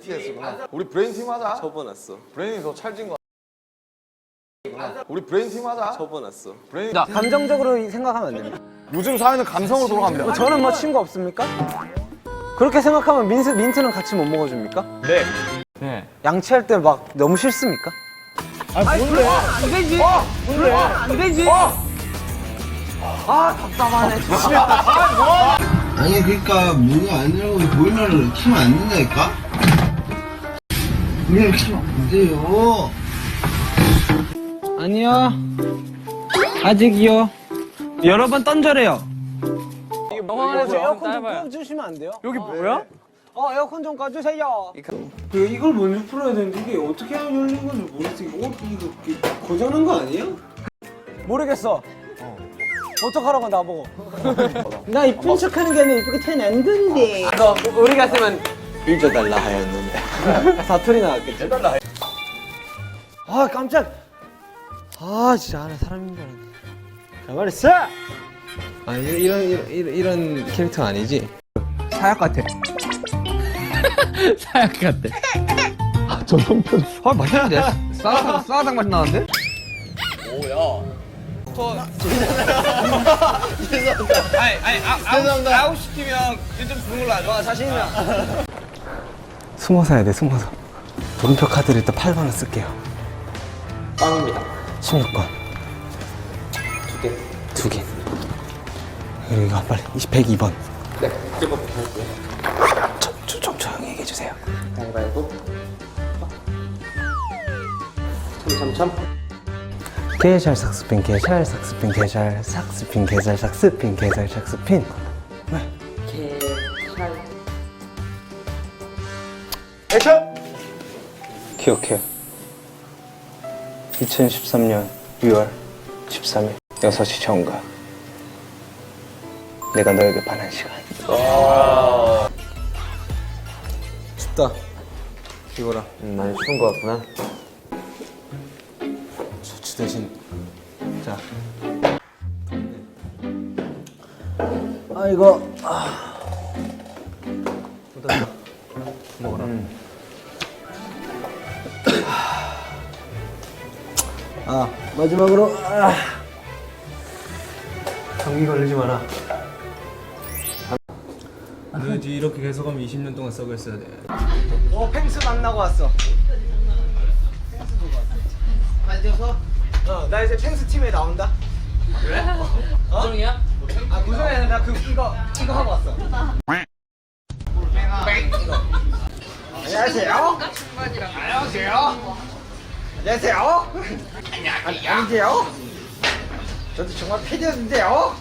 BTS구나. 우리 브레인 팀 하자. 접어놨어. 브레인이 더 찰진 거. 우리 브레인 팀 하자. 접어놨어. 브레인. 감정적으로 생각하면 안 됩니다. 요즘 사회는 감성으로 돌아갑니다. 저는 뭐 친구 없습니까? 그렇게 생각하면 민트, 민트는 같이 못 먹어줍니까? 네. 네. 양치할 때 막 너무 싫습니까? 아니 그러니까 뭐가 아니라고 보이면을 키면 안 된다니까? 키면 안 돼요 아니요. 아직이요. 여러 번 던져래요. 어, 에어컨 좀 꺼주시면 안 돼요? 여기 뭐야? 어 에어컨 좀 꺼주세요. 그 이걸 먼저 풀어야 되는데 이게 어떻게 열린 건지 모르겠어. 이거 어, 이거 고장난 거 아니에요? 모르겠어. 어떡하라고 나보고. 나 이쁜 척하는 게 아니라 이쁘게 태어난 건데. 너 우리 같으면 삐져달라 하였는데. 사투리 나왔겠지? 아 깜짝. 아 진짜 하나 사람인 줄 알았네. 가만히 있어. 아 이런 이런 이런, 이런 캐릭터 아니지? 사약 같아. 사약 같대. 아, 저 성편. 아, 맛있는데? 쌀, 쌀당 맛이 나는데? 숨어서 해야 돼 숨어서. 돈표 카드를 일단 8번 원 쓸게요. 빵입니다. 16번. 두 개. 두 개. 그리고 이거 빨리 20, 102번. 네. 이거 할게요. 좀, 좀, 좀 조용히 얘기해 주세요. 가위바위보. 참참참. 게잘 삭스핀 게잘 삭스핀 게잘 삭스핀 게잘 삭스핀 게잘 삭스핀. 왜? 액션! 기억해. 2013년 6월 13일 6시 정각. 내가 너에게 반한 시간. 춥다. 이거라. 음, 많이 추운 것 같구나. 수치 대신 자. 아 이거 아. 먹어라. 아 마지막으로 아. 감기 걸리지 마라. 너 이렇게 계속하면 20년 동안 썩어 있어야 돼. 어 펭수 만나고 왔어. 펭수 보고 왔어. 맞아서? 어, 나 이제 펭수 팀에 나온다. 그래? 어? 구성이야? 아 구성이 아니라 그 이거 이거 하고 왔어. 안녕하세요. 안녕하세요. 안녕하세요. 안녕하세요. 저도 정말 팬이었는데요.